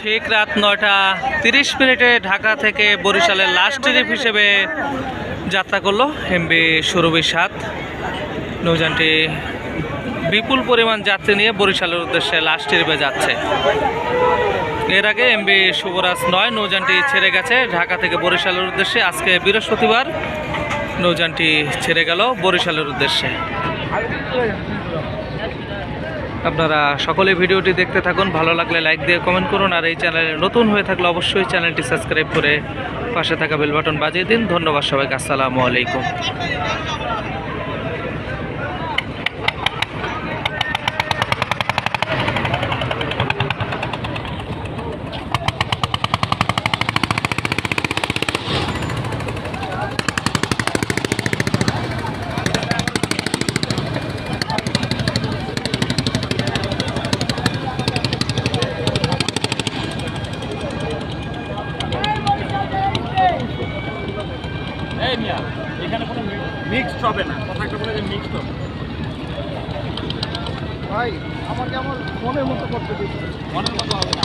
ঠিক রাত নয়টা তিরিশ মিনিটে ঢাকা থেকে বরিশালের লাস্ট ট্রিপ হিসেবে যাত্রা করল এমবি সুরভি সাত নৌযানটি বিপুল পরিমাণ যাত্রী নিয়ে বরিশালের উদ্দেশ্যে লাস্ট ট্রিপে যাচ্ছে। এর আগে এমবি শুভরাজ নয়, নৌযানটি ছেড়ে গেছে ঢাকা থেকে বরিশালের উদ্দেশ্যে। আজকে বৃহস্পতিবার নৌযানটি ছেড়ে গেল বরিশালের উদ্দেশ্যে। আপনারা সকলে ভিডিওটি দেখতে থাকুন, ভালো লাগলে লাইক দিয়ে কমেন্ট করুন, আর এই চ্যানেলে নতুন হয়ে থাকলে অবশ্যই চ্যানেলটি সাবস্ক্রাইব করে পাশে থাকা বেল বাটন বাজিয়ে দিন। ধন্যবাদ সবাইকে, আসসালামু আলাইকুম। মিক্সড হবে না। কথা একটা বলে যে মিক্সড হবে। ভাই আমাকে আমার মনের মতো করতে দিচ্ছি মনের মতো হবে না।